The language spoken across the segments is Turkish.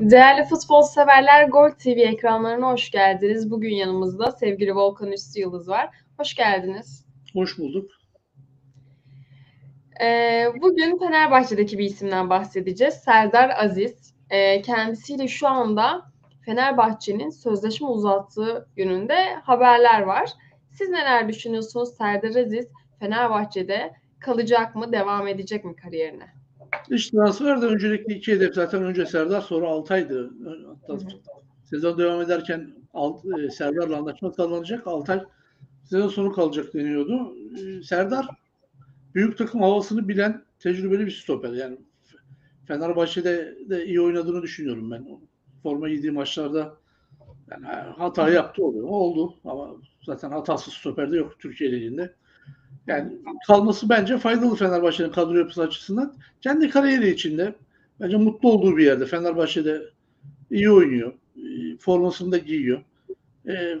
Değerli futbol severler Gol TV ekranlarına hoş geldiniz. Bugün yanımızda sevgili Volkan Üstü Yıldız var. Hoş geldiniz. Hoş bulduk. Ee, bugün Fenerbahçe'deki bir isimden bahsedeceğiz. Serdar Aziz. Ee, kendisiyle şu anda Fenerbahçe'nin sözleşme uzattığı yönünde haberler var. Siz neler düşünüyorsunuz? Serdar Aziz Fenerbahçe'de kalacak mı, devam edecek mi kariyerine? İş transferde öncelikle iki hedef zaten önce Serdar sonra Altay'dı. Hatta sezon devam ederken Alt, e, Serdar'la anlaşma sağlanacak. Altay sezon sonu kalacak deniyordu. E, Serdar büyük takım havasını bilen tecrübeli bir stoper. Yani Fenerbahçe'de de iyi oynadığını düşünüyorum ben. Forma giydiği maçlarda yani hata yaptı oluyor. Oldu ama zaten hatasız stoper de yok Türkiye Ligi'nde. Yani kalması bence faydalı Fenerbahçe'nin kadro yapısı açısından. Kendi kariyeri içinde bence mutlu olduğu bir yerde. Fenerbahçe'de iyi oynuyor. e, Formasını da giyiyor. E,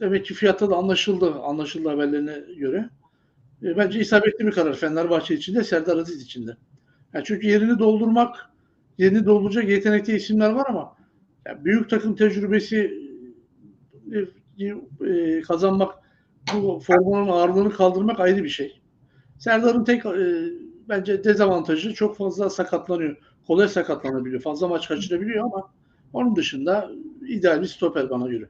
demek ki fiyatta da anlaşıldı. Anlaşıldı haberlerine göre. E, bence isabetli bir karar Fenerbahçe içinde, Serdar Aziz içinde. Yani çünkü yerini doldurmak, yerini dolduracak yetenekli isimler var ama yani büyük takım tecrübesi e, e, kazanmak bu formanın ağırlığını kaldırmak ayrı bir şey. Serdar'ın tek e, bence dezavantajı çok fazla sakatlanıyor. Kolay sakatlanabiliyor. Fazla maç kaçırabiliyor ama onun dışında ideal bir stoper bana göre.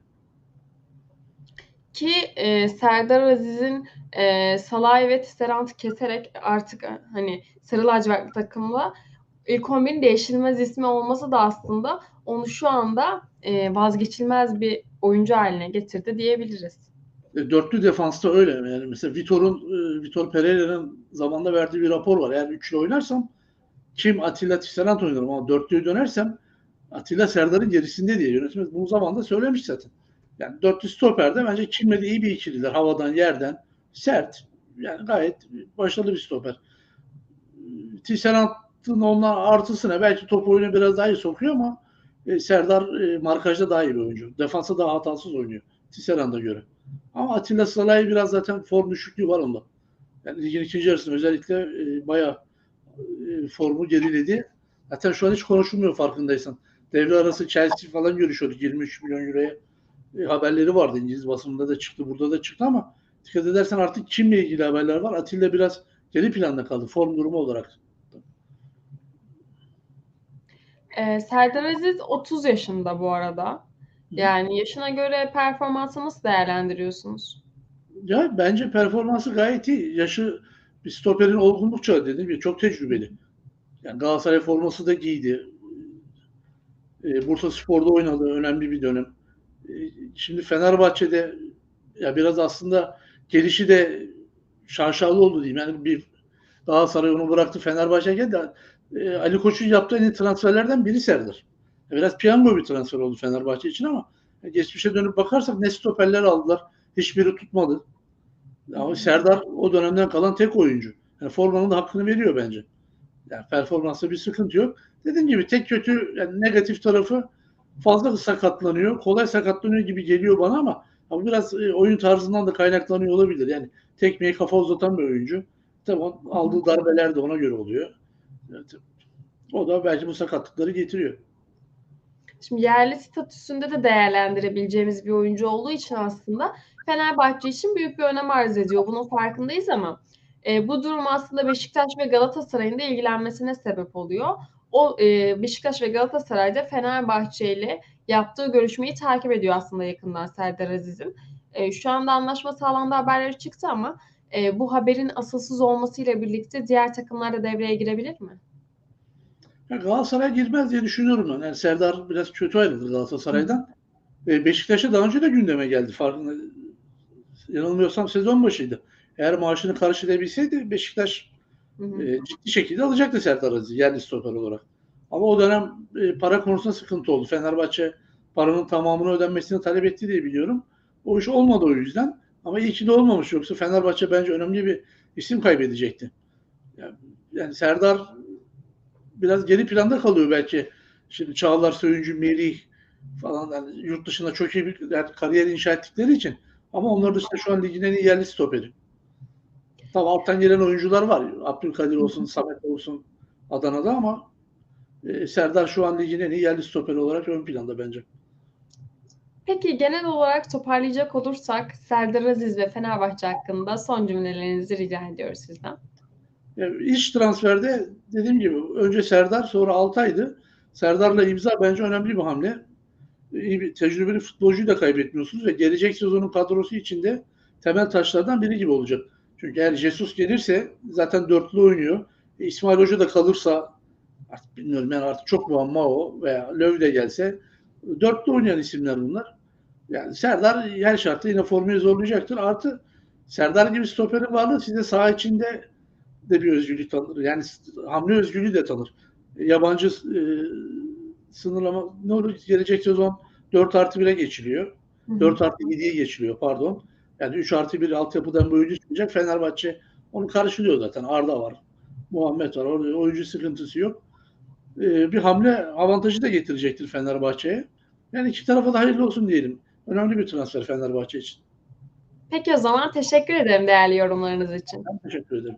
Ki e, Serdar Aziz'in e, Salah'ı ve Tisserant'ı keserek artık e, hani Sarı Lacivert takımda ilk 11'in değişilmez ismi olması da aslında onu şu anda e, vazgeçilmez bir oyuncu haline getirdi diyebiliriz. E, dörtlü defansta öyle. Yani mesela Vitor'un e, Vitor Pereira'nın zamanda verdiği bir rapor var. Eğer üçlü oynarsam kim Atilla Tisserant oynarım ama dörtlüyü dönersem Atilla Serdar'ın gerisinde diye yönetmez. Bunu zamanda söylemiş zaten. Yani dörtlü stoperde bence Kim'le de iyi bir ikililer. Havadan, yerden. Sert. Yani gayet başarılı bir stoper. Tisserant'ın onunla artısı ne? Belki top oyunu biraz daha iyi sokuyor ama e, Serdar e, markajda daha iyi bir oyuncu. Defansa daha hatasız oynuyor. Tisserant'a göre. Ama Atilla Salah'ı biraz zaten form düşüklüğü var onda. Yani ligin ikinci yarısında özellikle e, bayağı e, formu geriledi. Zaten şu an hiç konuşulmuyor farkındaysan. Devre arası Chelsea falan görüşüyorduk 23 milyon euroya e, haberleri vardı. İngiliz basınında da çıktı, burada da çıktı ama dikkat edersen artık kimle ilgili haberler var. Atilla biraz geri planda kaldı form durumu olarak. E, Serdar Aziz 30 yaşında bu arada. Yani yaşına göre performansı nasıl değerlendiriyorsunuz? Ya bence performansı gayet iyi. Yaşı bir stoperin olgunluk çağı dediğim gibi çok tecrübeli. Yani Galatasaray forması da giydi. E, Bursa Spor'da oynadı önemli bir dönem. E, şimdi Fenerbahçe'de ya biraz aslında gelişi de şaşalı oldu diyeyim. Yani bir Galatasaray onu bıraktı Fenerbahçe'ye geldi. E, Ali Koç'un yaptığı en iyi transferlerden biri Serdar. Biraz piyango bir transfer oldu Fenerbahçe için ama geçmişe dönüp bakarsak ne stoperler aldılar. Hiçbiri tutmadı. Ama Serdar o dönemden kalan tek oyuncu. Yani formanın da hakkını veriyor bence. Yani performansta bir sıkıntı yok. Dediğim gibi tek kötü yani negatif tarafı fazla sakatlanıyor. Kolay sakatlanıyor gibi geliyor bana ama, ama biraz e, oyun tarzından da kaynaklanıyor olabilir. Yani tekmeyi kafa uzatan bir oyuncu. Tamam aldığı darbeler de ona göre oluyor. Evet. O da belki bu sakatlıkları getiriyor. Şimdi yerli statüsünde de değerlendirebileceğimiz bir oyuncu olduğu için aslında Fenerbahçe için büyük bir önem arz ediyor. Bunun farkındayız ama e, bu durum aslında Beşiktaş ve Galatasaray'ın da ilgilenmesine sebep oluyor. O e, Beşiktaş ve Galatasaray'da Fenerbahçe ile yaptığı görüşmeyi takip ediyor aslında yakından Serdar Aziz'in. E, şu anda anlaşma sağlandı haberleri çıktı ama e, bu haberin asılsız olmasıyla birlikte diğer takımlar da devreye girebilir mi? Ya Galatasaray girmez diye düşünüyorum ben. Yani Serdar biraz kötü ayrıldı Galatasaray'dan. E, Beşiktaş'a daha önce de gündeme geldi. Farkında yanılmıyorsam sezon başıydı. Eğer maaşını karşılayabilseydi Beşiktaş Hı hı. e, ciddi şekilde alacaktı Serdar Aziz yerli stoper olarak. Ama o dönem e, para konusunda sıkıntı oldu. Fenerbahçe paranın tamamını ödenmesini talep etti diye biliyorum. O iş olmadı o yüzden. Ama iyi ki de olmamış. Yoksa Fenerbahçe bence önemli bir isim kaybedecekti. Yani, yani Serdar biraz geri planda kalıyor belki. Şimdi Çağlar Söyüncü, Melih falan yani yurt dışında çok iyi bir yani kariyer inşa ettikleri için. Ama onlar dışında şu an ligin en iyi yerli stoperi. Tabi alttan gelen oyuncular var. Abdülkadir olsun, Samet olsun Adana'da ama e, Serdar şu an ligin en iyi yerli stoperi olarak ön planda bence. Peki genel olarak toparlayacak olursak Serdar Aziz ve Fenerbahçe hakkında son cümlelerinizi rica ediyoruz sizden. Yani iç transferde dediğim gibi önce Serdar sonra Altay'dı. Serdar'la imza bence önemli bir hamle. İyi bir tecrübeli futbolcuyu da kaybetmiyorsunuz ve gelecek sezonun kadrosu içinde temel taşlardan biri gibi olacak. Çünkü eğer Jesus gelirse zaten dörtlü oynuyor. E, İsmail Hoca da kalırsa artık bilmiyorum yani artık çok muamma o veya Löw de gelse dörtlü oynayan isimler bunlar. Yani Serdar her şartta yine formayı zorlayacaktır. Artı Serdar gibi stoperin varlığı size saha içinde de bir özgürlük tanır. Yani hamle özgürlüğü de tanır. Yabancı e, sınırlama ne olur gelecek sezon 4 artı 1'e geçiliyor. 4 artı 7'ye geçiliyor pardon. Yani 3 artı 1 altyapıdan bir oyuncu çıkacak. Fenerbahçe onu karşılıyor zaten. Arda var. Muhammed var. Orada oyuncu sıkıntısı yok. Ee, bir hamle avantajı da getirecektir Fenerbahçe'ye. Yani iki tarafa da hayırlı olsun diyelim. Önemli bir transfer Fenerbahçe için. Peki o zaman teşekkür ederim değerli yorumlarınız için. Ben teşekkür ederim.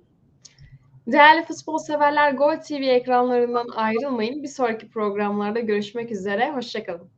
Değerli futbol severler Gol TV ekranlarından ayrılmayın. Bir sonraki programlarda görüşmek üzere. Hoşçakalın.